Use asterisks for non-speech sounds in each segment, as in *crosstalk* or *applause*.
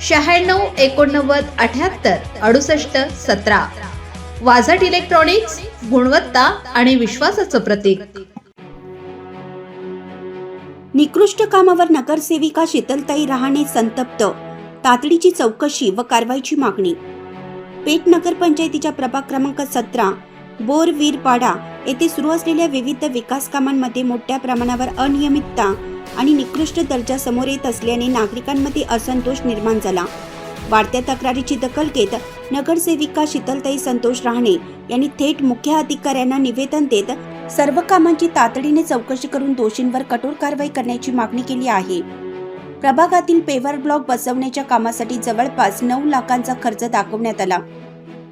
शहाण्णव एकोणनव्वद अठ्याहत्तर अडुसष्ट सतरा. वाझट इलेक्ट्रॉनिक्स गुणवत्ता आणि विश्वासाचं प्रतीक. निकृष्ट कामावर नगरसेविका शीतलताई रहाणे संतप्त. तातडीची चौकशी व कारवाईची मागणी. पेठ नगरपंचायतीच्या प्रभाग क्रमांक सतरा बोरवीरपाडा येथे सुरू असलेल्या विविध विकास कामांमध्ये मोठ्या प्रमाणावर अनियमितता आणि निकृष्ट दर्जा समोर येत असल्याने नागरिकांमध्ये असंतोष निर्माण झाला. वाढत्या तक्रारीची दखल घेत नगरसेविका शीतलताई संतोष राहणे यांनी थेट मुख्य अधिकाऱ्यांना निवेदन देत सर्व कामांची तातडीने चौकशी करून दोषींवर कठोर कारवाई करण्याची मागणी केली आहे. प्रभागातील पेवर ब्लॉक बसवण्याच्या कामासाठी जवळपास नऊ लाखांचा खर्च दाखवण्यात आला.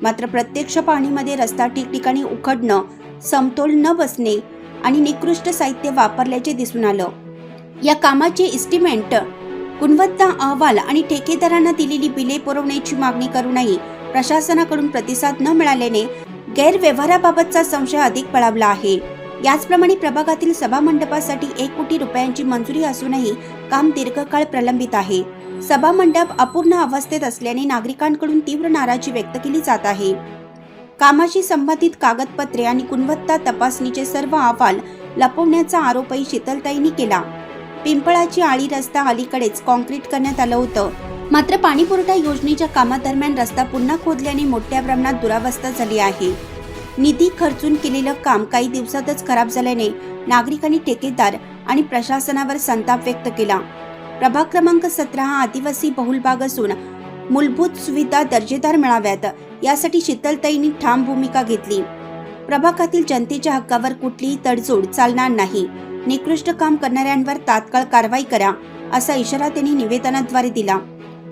मात्र प्रत्यक्ष पाहणीमध्ये रस्ता ठिकठिकाणी उखडणं समतोल न बसणे आणि निकृष्ट साहित्य वापरल्याचे दिसून आलं. या कामाचे इस्टिमेंट गुणवत्ता अहवाल आणि ठेकेदारांना दिलेली बिले पुरवण्याची मागणी करूनही प्रशासनाकडून प्रतिसाद न मिळाल्याने गैरव्यवहाराबाबतचा संशय अधिक बळावला आहे. याचप्रमाणे प्रभागातील सभा मंडपासाठी एक कोटी रुपयांची मंजुरी असूनही काम दीर्घकाळ प्रलंबित आहे. सभामंडप अपूर्ण अवस्थेत असल्याने नागरिकांकडून तीव्र नाराजी व्यक्त केली जात आहे. कामाशी संबंधित कागदपत्रे आणि गुणवत्ता तपासणीचे सर्व अहवाल लपवण्याचा आरोपही शीतलताईंनी केला. पिंपळाची आळी रस्ता अलीकडेच कॉन्क्रीट करण्यात आलं होतं. मात्र पाणीपुरवठा योजनेच्या कामादरम्यान रस्ता पुन्हा खोदल्याने मोठ्या प्रमाणात दुरावस्था झाली आहे. निधी खर्चून केलेलं काम काही दिवसातच खराब झाल्याने नागरिकांनी ठेकेदार आणि प्रशासनावर संताप व्यक्त केला. प्रभाग क्रमांक सतरा हा आदिवासी बहुल भाग असून मूलभूत सुविधा दर्जेदार मिळाव्यात. यासाठी शीतलताईंनी ठाम भूमिका घेतली. प्रभागातील जनतेच्या हक्कावर कुठलीही तडजोड चालणार नाही. निकृष्ट काम करणाऱ्यांवर तात्काळ कारवाई करा असा इशारा त्यांनी निवेदनाद्वारे दिला.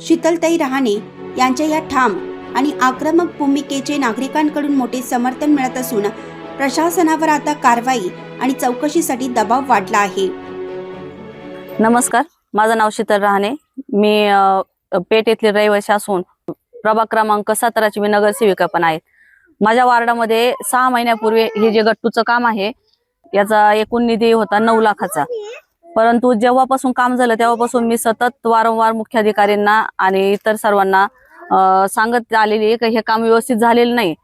शीतलताई रहाणे यांच्या या ठाम आणि आक्रमक भूमिकेचे नागरिकांकडून मोठे समर्थन मिळत असून प्रशासनावर आता कारवाई आणि चौकशीसाठी दबाव वाढला आहे. नमस्कार. माझं नाव शीतल रहाणे. मी अ, पेठ येथील रहिवासी असून प्रभाग क्रमांक सतराची मी नगरसेविका पण आहे. माझ्या वार्डामध्ये सहा महिन्यापूर्वी हे जे गट्टूचं काम आहे याचा एकूण निधी होता नऊ लाखाचा. परंतु जेव्हापासून काम झालं तेव्हापासून मी सतत वारंवार मुख्याधिकाऱ्यांना आणि इतर सर्वांना सांगत आलेली आहे की हे काम व्यवस्थित झालेलं नाही.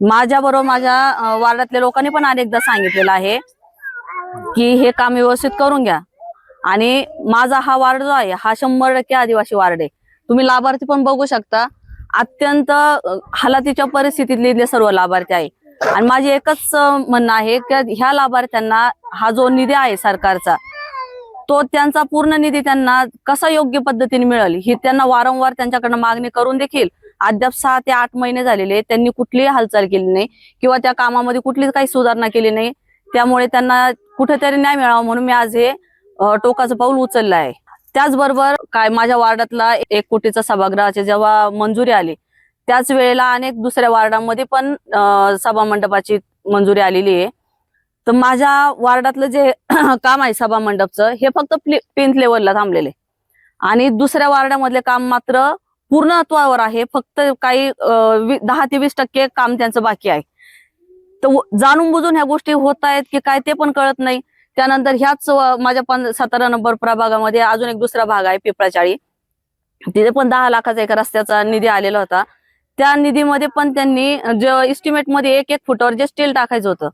माझ्याबरोबर माझ्या वार्डातल्या लोकांनी पण अनेकदा सांगितलेलं आहे की हे काम व्यवस्थित करून घ्या. आणि माझा हा वार्ड जो आहे हा शंभर टक्के आदिवासी वार्ड आहे. तुम्ही लाभार्थी पण बघू शकता. अत्यंत हालातीच्या परिस्थितीतले सर्व लाभार्थी आहे. आणि माझी एकच म्हणणं आहे की ह्या लाभार्थ्यांना हा जो निधी आहे सरकारचा तो त्यांचा पूर्ण निधी त्यांना कसा योग्य पद्धतीने मिळेल ही त्यांना वारंवार त्यांच्याकडनं मागणी करून देखील अद्याप सहा ते आठ महिने झालेले आहेत. त्यांनी कुठलीही हालचाल केली नाही किंवा त्या कामामध्ये कुठलीच काही सुधारणा केली नाही. त्यामुळे त्यांना कुठेतरी न्याय मिळावा म्हणून मी आज हे टोकाचं पाऊल उचललं आहे त्याचबरोबर काय माझ्या वार्डातला एक कोटीचा सभागृहाची जेव्हा मंजुरी आली त्याच वेळेला अनेक दुसऱ्या वार्डामध्ये पण सभामंडपाची सभा मंडपाची मंजुरी आलेली आहे. तर माझ्या वार्डातलं जे *clears throat* काम आहे सभा मंडपचं हे फक्त पिंथ लेवलला थांबलेले. आणि दुसऱ्या वार्डामधले काम मात्र पूर्णत्वावर आहे फक्त काही दहा ते वीस टक्के काम त्यांचं बाकी आहे. तर जाणून बुजून ह्या गोष्टी होत आहेत की काय ते पण कळत नाही. त्यानंतर ह्याच माझ्या पण सतरा नंबर प्रभागामध्ये अजून एक दुसरा भाग आहे पिपळाचाळी. तिथे पण दहा लाखाचा एक रस्त्याचा निधी आलेला होता. त्या निधीमध्ये पण त्यांनी जे इस्टिमेटमध्ये एक एक फुटावर जे स्टील टाकायचं होतं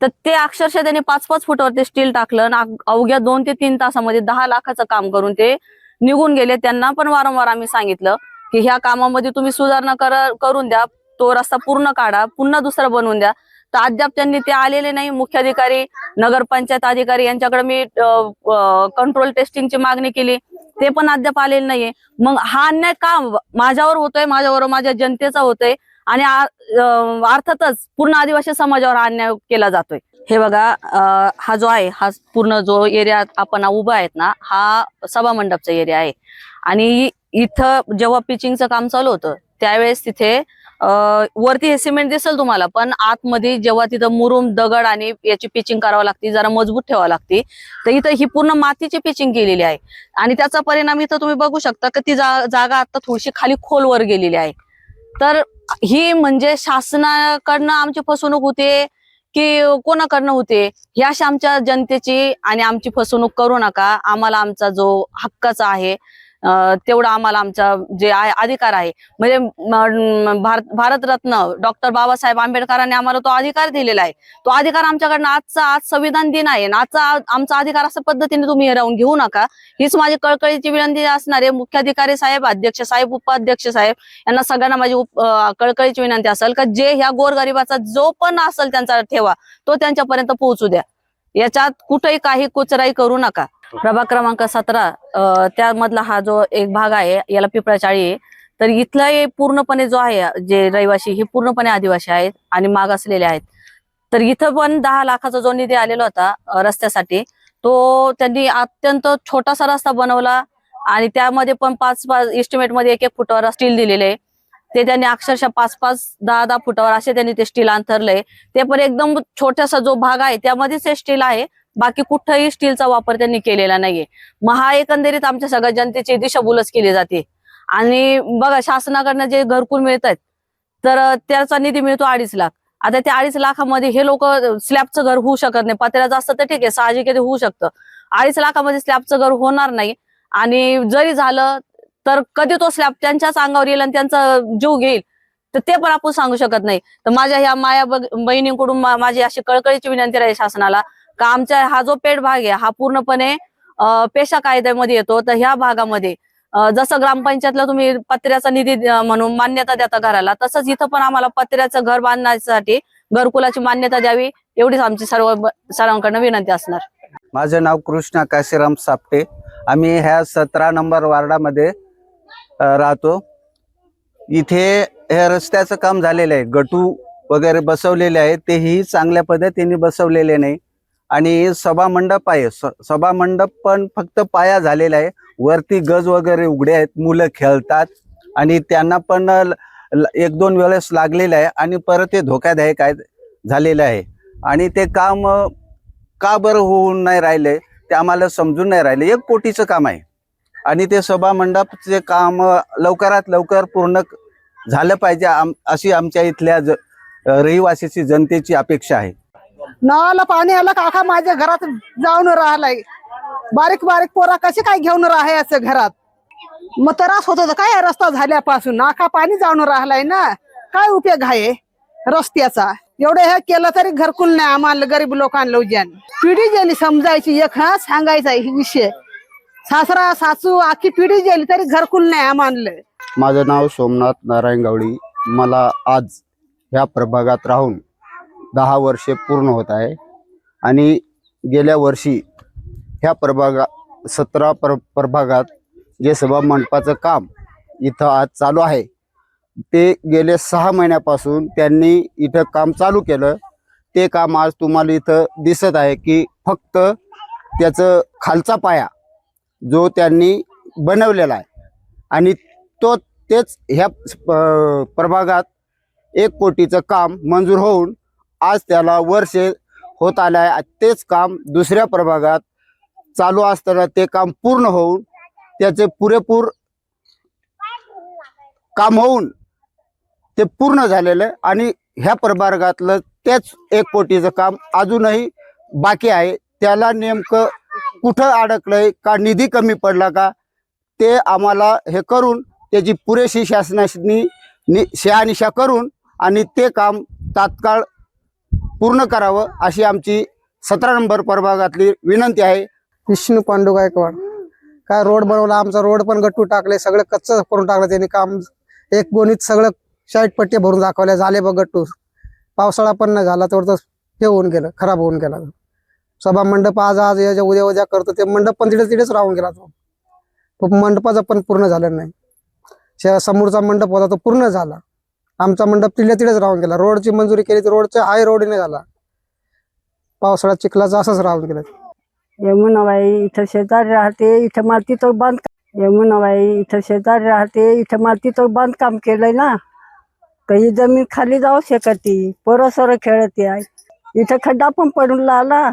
तर ते अक्षरशः त्यांनी पाच पाच फुटावर ते स्टील टाकलं आणि अवघ्या दोन ते तीन तासामध्ये दहा लाखाचं काम करून ते निघून गेले. त्यांना पण वारंवार आम्ही सांगितलं की ह्या कामामध्ये तुम्ही सुधारणा करून द्या तो रस्ता पूर्ण काढा पुन्हा दुसरा बनवून द्या. तर अद्याप त्यांनी ते आलेले नाही. मुख्याधिकारी नगरपंचायत अधिकारी यांच्याकडे मी कंट्रोल टेस्टिंगची मागणी केली. ते पण अद्याप आलेले नाहीये. मग हा अन्याय का माझ्यावर होतोय? माझ्यावर माझ्या जनतेचा होतोय? आणि अर्थातच पूर्ण आदिवासी समाजावर अन्याय केला जातोय. हे बघा हा जो आहे हा पूर्ण जो एरिया आपण उभा आहेत ना हा सभा मंडपचा एरिया आहे. आणि इथं जेव्हा पिचिंगचं काम चालू होतं त्यावेळेस तिथे वरती हे सिमेंट दिसेल तुम्हाला पण आतमध्ये जेव्हा तिथं मुरुम दगड आणि याची पिचिंग करावं लागते जरा मजबूत ठेवावं लागते. तर इथं ही पूर्ण मातीची पिचिंग केलेली आहे. आणि त्याचा परिणाम इथं तुम्ही बघू शकता की ती जा- जागा आता थोडीशी खाली खोलवर गेलेली आहे. तर ही म्हणजे शासनाकडनं आमची फसवणूक होते की कोणाकडनं होते? ही अशी आमच्या जनतेची आणि आमची फसवणूक करू नका. आम्हाला आमचा जो हक्काचा आहे तेवढा आम्हाला आमचा जे आहे अधिकार आहे. म्हणजे भारत भारतरत्न डॉक्टर बाबासाहेब आंबेडकरांनी आम्हाला तो अधिकार दिलेला आहे. तो अधिकार आमच्याकडनं आजचा आज संविधान दिन आहे. आजचा आमचा अधिकार अशा पद्धतीने तुम्ही हिरावून राहून घेऊ नका. हीच माझी कळकळीची विनंती असणार आहे मुख्याधिकारी साहेब अध्यक्ष साहेब उपाध्यक्ष साहेब यांना सगळ्यांना माझी उप- कळकळीची विनंती असेल का? जे ह्या गोरगरिबाचा जो पण असेल त्यांचा ठेवा तो त्यांच्यापर्यंत पोहोचू द्या. याच्यात कुठेही काही कुचराई करू नका. प्रभाग क्रमांक सतरा त्यामधला हा जो एक भाग आहे याला पिपळा चाळी आहे. तर इथला पूर्णपणे जो आहे जे रहिवासी हे पूर्णपणे आदिवासी आहेत आणि मागासलेले आहेत. तर इथं पण दहा लाखाचा जो निधी आलेला होता रस्त्यासाठी तो त्यांनी अत्यंत छोटासा रस्ता बनवला आणि त्यामध्ये पण पाच पाच एस्टिमेटमध्ये एक एक फुटावर स्टील दिलेले. आहे ते त्यांनी अक्षरशः पाच पाच दहा दहा फुटावर असे त्यांनी ते स्टील अंथरलंय. ते पण एकदम छोटासा जो भाग आहे त्यामध्येच हे स्टील आहे. बाकी कुठंही स्टीलचा वापर त्यांनी केलेला नाहीये. मग हा एकंदरीत आमच्या सगळ्या जनतेची दिशाभूलच केली जाते. आणि बघा शासनाकडनं जे घरकुल मिळत आहेत तर त्याचा निधी मिळतो अडीच लाख. आता त्या अडीच लाखामध्ये हे लोक स्लॅबचं घर होऊ शकत नाही. पत्र्याचं असतं तर ठीक आहे साहजिक आहे होऊ शकतं. अडीच लाखामध्ये स्लॅबचं घर होणार नाही. आणि जरी झालं तर कधी तो स्लॅब त्यांच्याच अंगावर येईल आणि त्यांचा जीव घेईल तर ते पण आपण सांगू शकत नाही. तर माझ्या ह्या माया बहिणींकडून माझी अशी कळकळीची विनंती राहील शासनाला का आमच्या हा जो पेठ भाग आहे हा पूर्णपणे पेशा कायद्यामध्ये येतो. तर ह्या भागामध्ये जसं ग्रामपंचायतला तुम्ही पत्र्याचा निधी म्हणून मान्यता देता घराला तसंच इथं पण आम्हाला पत्र्याचं घर बांधण्यासाठी घरकुलाची मान्यता द्यावी एवढीच आमची सर्व सर्वांकडनं विनंती असणार. माझं नाव कृष्णा काशीराम सापटे. आम्ही ह्या सतरा नंबर वार्डामध्ये राहतो. इथे हे रस्त्याचं काम झालेलं आहे. गटू वगैरे बसवलेले आहे तेही चांगल्या पद्धतीने बसवलेले नाही. आणि सभामंडप आहे. स- सभामंडप पण फक्त पाया झालेला आहे. वरती गज वगैरे उघडे आहेत. मुलं खेळतात. आणि त्यांना पण ल- ल- एक दोन वेळेस लागलेलं आहे. आणि परत ते धोकादायक आहे झालेलं आहे. आणि ते काम का बरं होऊन नाही राहिले ते आम्हाला समजून नाही राहिले. एक कोटीचं काम आहे. आणि ते सभा मंडपचे काम लवकरात लवकर पूर्ण झालं पाहिजे आम अशी आमच्या इथल्या ज रहिवासीची जनतेची अपेक्षा आहे. नळाला पाणी आलं काका माझ्या घरात जाऊन राहिलाय. बारीक बारीक पोरा कसे काय घेऊन राहाय असं घरात? मग त्रास होत होता काय रस्ता झाल्यापासून? नाका पाणी जाऊन राहिलाय ना? काय उपयोग आहे रस्त्याचा? एवढं हे केलं तरी घरकुल नाही आम्हाला गरीब लोकांना उद्यान पिढी गेली समजायची एक हा सांगायचा हे विषय. सासरा सासू आखी पिढी गेली तरी घरकुल नाही आम्हाला माझं नाव सोमनाथ नारायण गावडी मला आज ह्या प्रभागात राहून दहा वर्षे पूर्ण होत आहे. आणि गेल्या वर्षी ह्या प्रभागा सतरा प्र प्रभागात जे सभा मंडपाचं काम इथं आज चालू आहे ते गेले सहा महिन्यापासून त्यांनी इथं काम चालू केलं. ते काम आज तुम्हाला इथं दिसत आहे की फक्त त्याचं खालचा पाया जो त्यांनी बनवलेला आहे. आणि तो तेच ह्या प- प्रभागात एक कोटीचं काम मंजूर होऊन आज त्याला वर्षे होत आलं आहे. तेच काम दुसऱ्या प्रभागात चालू असताना ते काम पूर्ण होऊन त्याचे पुरेपूर काम होऊन ते पूर्ण झालेलं आहे. आणि ह्या प्रभागातलं तेच एक कोटीचं काम अजूनही बाकी आहे. त्याला नेमकं कुठं अडकलंय का निधी कमी पडला का ते आम्हाला हे करून त्याची पुरेशी शासनाने नि शहानिशा करून आणि ते काम तात्काळ पूर्ण करावं अशी आमची सतरा नंबर प्रभागातली विनंती आहे. विष्णू पांडू गायकवाड काय रोड बनवला आमचा रोड पण गट्टू टाकले सगळं कच्च करून टाकलं त्यांनी काम एक गोणीत सगळं शाईट पट्टे भरून दाखवल्या झाले बघ गट्टू. पावसाळा पण नाही झाला तर हे होऊन गेलं खराब होऊन गेला. सभा मंडप आज आज याच्या उद्या उद्या करतो. ते मंडप पण तिथे तिथेच राहून गेला तो. तो मंडपाचं पण पूर्ण झालं नाही. समोरचा मंडप होता तो पूर्ण झाला. आमचा मंडप तिथल्या तिथेच राहून गेला. रोडची मंजुरी केली तर रोडच्या हाय रोडने झाला. पावसाळ्यात चिखलाचा असंच राहून गेलं. यमुनाबाई इथं शेजारी राहते इथं माती तो बांधकाम यमुनाबाई इथं शेजारी राहते इथं माती तो बांधकाम केलंय ना. काही ही जमीन खाली जाऊ शकते पोरं सोरं खेळत आहे. इथं खड्डा पण पडून आला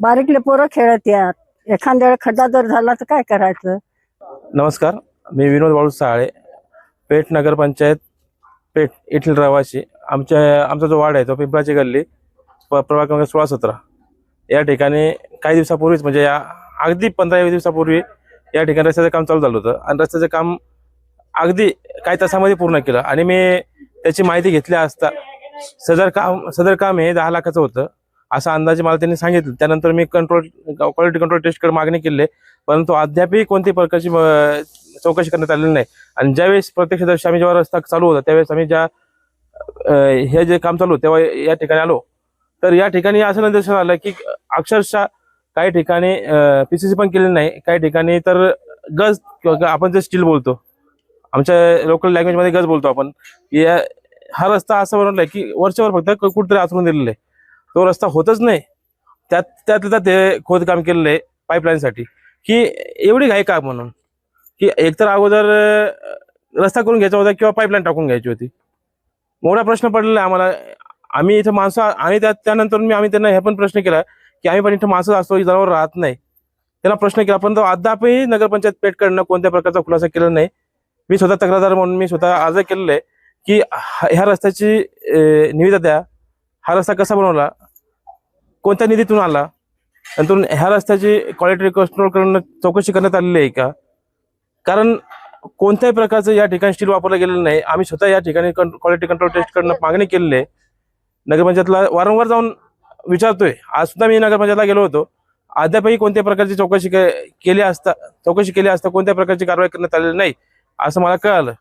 बारीकले पोरं खेळत यात. एखाद्या वेळेस खड्डा जर झाला तर काय करायचं? नमस्कार मी विनोद वाळू साळे पेठ नगरपंचायत पेठ येथील रहिवासी. आमच्या आमचा जो वार्ड आहे तो पिंपळाची गल्ली प प्रभाग क्रमांक सोळा सतरा. या ठिकाणी काही दिवसापूर्वीच म्हणजे या अगदी पंधरा दिवसापूर्वी या ठिकाणी रस्त्याचं काम चालू झालं होतं. आणि रस्त्याचं काम अगदी काही तासामध्ये पूर्ण केलं. आणि मी त्याची माहिती घेतली असता सदर काम सदर काम हे दहा लाखाचं होतं. असा अंदाजे मला त्यांनी सांगितलं. त्यानंतर मी कंट्रोल क्वालिटी कंट्रोल टेस्टकडे मागणी केली. परंतु अद्यापही कोणती प्रकारची चौकशी करण्यात आलेली नाही. आणि ज्यावेळेस प्रत्यक्ष प्रत्यक्षदर्शी आम्ही जेव्हा रस्ता चालू होता त्यावेळेस आम्ही ज्या हे जे काम चालू तेव्हा या ठिकाणी आलो. तर या ठिकाणी असं निदर्शन आलं की अक्षरशः काही ठिकाणी पीसीसी पण केलेली नाही. काही ठिकाणी तर गज आपण जे स्टील बोलतो आमच्या लोकल लँग्वेजमध्ये गज बोलतो आपण. या हा रस्ता असा बनवला की वरच्यावर फक्त कुठेतरी आचरून दिलेलं आहे. तो रस्ता होतच नाही. त्यात त्यात त्यात ते खोदकाम केलेलं आहे पाईपलाईनसाठी. की एवढी घाई का म्हणून? की एकतर अगोदर रस्ता करून घ्यायचा होता किंवा पाईपलाईन टाकून घ्यायची होती. मोठा प्रश्न पडलेला आहे आम्हाला. आम्ही इथं माणसं आणि त्या त्यानंतर मी आम्ही त्यांना हे पण प्रश्न केला की आम्ही पण इथं माणसं असतो जनावर राहत नाही. त्यांना प्रश्न केला पण तो अद्यापही नगरपंचायत पेठकडनं कोणत्या प्रकारचा खुलासा केला नाही. मी स्वतः तक्रारदार म्हणून मी स्वतः अर्ज केलेला आहे की ह्या रस्त्याची निविदा द्या. हा रस्ता कसा बनवला? कोणत्या निधीतून आला? नंतर ह्या रस्त्याची क्वालिटी कंट्रोल करणं चौकशी करण्यात आलेली आहे का? कारण कोणत्याही प्रकारचं या ठिकाणी स्टील वापरलं गेलेलं नाही. आम्ही स्वतः या ठिकाणी क्वालिटी कंट्रोल टेस्ट करणं मागणी केलेली आहे. नगरपंचायतला वारंवार जाऊन विचारतोय. आज सुद्धा मी नगरपंचायतला गेलो होतो. अद्यापही कोणत्या प्रकारची चौकशी के- केली असता चौकशी केली असता कोणत्या प्रकारची कारवाई करण्यात आलेली नाही असं मला कळालं.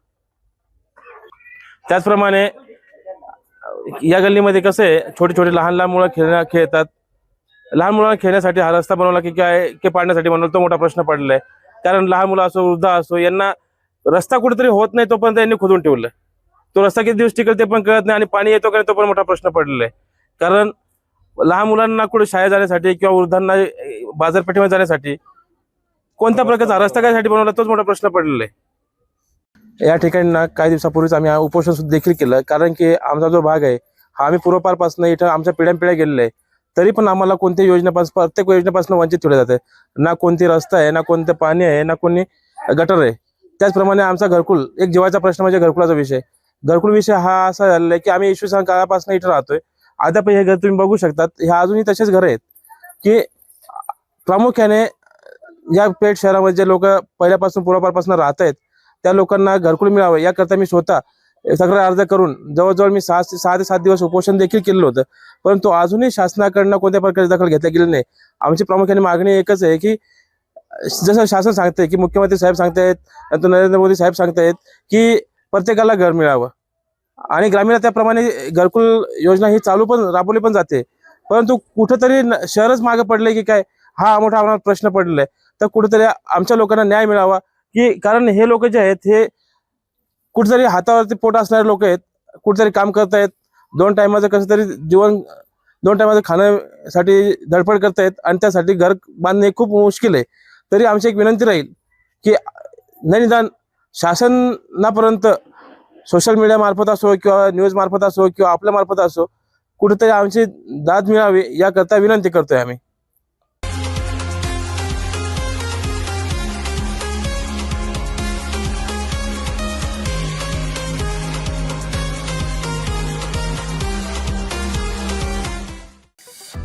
त्याचप्रमाणे या गल्लीमध्ये कसं आहे छोटे छोटे लहान लहान मुलं खेळण्या खेळतात. लहान मुलांना खेळण्यासाठी हा रस्ता बनवला की काय की पाडण्यासाठी बनवला तो मोठा प्रश्न पडलाय. कारण लहान मुलं असो वृद्ध असो यांना रस्ता कुठेतरी होत नाही तोपर्यंत यांनी खोदून ठेवलं तो रस्ता किती दिवस टिकेल ते पण कळत नाही आणि पाणी येतो का नाही तो पण मोठा प्रश्न पडलेला आहे कारण लहान मुलांना कुठे शाळेत जाण्यासाठी किंवा वृद्धांना बाजारपेठेमध्ये जाण्यासाठी कोणत्या प्रकारचा रस्ता कायसाठी बनवला तोच मोठा प्रश्न पडलेला आहे या ठिकाणी ना काही दिवसापूर्वीच आम्ही उपोषण देखील केलं. कारण की आमचा जो भाग आहे हा आम्ही पूर्वपारपासून इथं आमच्या पिढ्यानपिढ्या गेलेलं आहे. तरी पण आम्हाला कोणत्याही योजनेपासून प्रत्येक योजनेपासून वंचित ठेवले जाते. ना कोणती रस्ता आहे ना कोणतं पाणी आहे ना कोणी गटर आहे. त्याचप्रमाणे आमचा घरकुल एक जीवाचा प्रश्न म्हणजे घरकुलाचा विषय. घरकुल विषय हा असा झालेला आहे की आम्ही इसवी सन काळापासून इथं राहतोय. पण हे घर तुम्ही बघू शकतात. हे अजूनही तसेच घर आहेत. की प्रामुख्याने या पेठ शहरामध्ये जे लोक पहिल्यापासून पूर्वापारपासून राहत आहेत त्या लोकांना घरकुल मिळावं याकरता मी स्वतः तक्रार अर्ज करून जवळजवळ मी सहा सहा ते सात दिवस उपोषण देखील केलेलं होतं. परंतु अजूनही शासनाकडनं कोणत्या प्रकारची दखल घेतल्या गेली नाही. आमची प्रामुख्याने मागणी एकच आहे की जसं शासन सांगतंय की मुख्यमंत्री साहेब सांगतायत नंतर नरेंद्र मोदी साहेब सांगतायत की प्रत्येकाला घर मिळावं. आणि ग्रामीण त्याप्रमाणे घरकुल योजना ही चालू पण राबवली पण जाते. परंतु कुठंतरी न- शहरच मागे पडले की काय? हा मोठा आम्हाला प्रश्न पडलेला आहे तर कुठेतरी आमच्या लोकांना न्याय मिळावा की कारण हे लोक जे आहेत हे कुठेतरी हातावरती पोट असणारे लोक आहेत कुठेतरी काम करतायत दोन टायमाचं कसं तरी जीवन दोन टायमाचं खाण्यासाठी धडपड करतायत आणि त्यासाठी घर बांधणे खूप मुश्किल आहे. तरी आमची एक विनंती राहील की न निदान शासनापर्यंत सोशल मीडिया मार्फत असो किंवा न्यूज मार्फत असो किंवा आपल्या मार्फत असो कुठेतरी आमची दाद मिळावी याकरता विनंती करतोय आम्ही.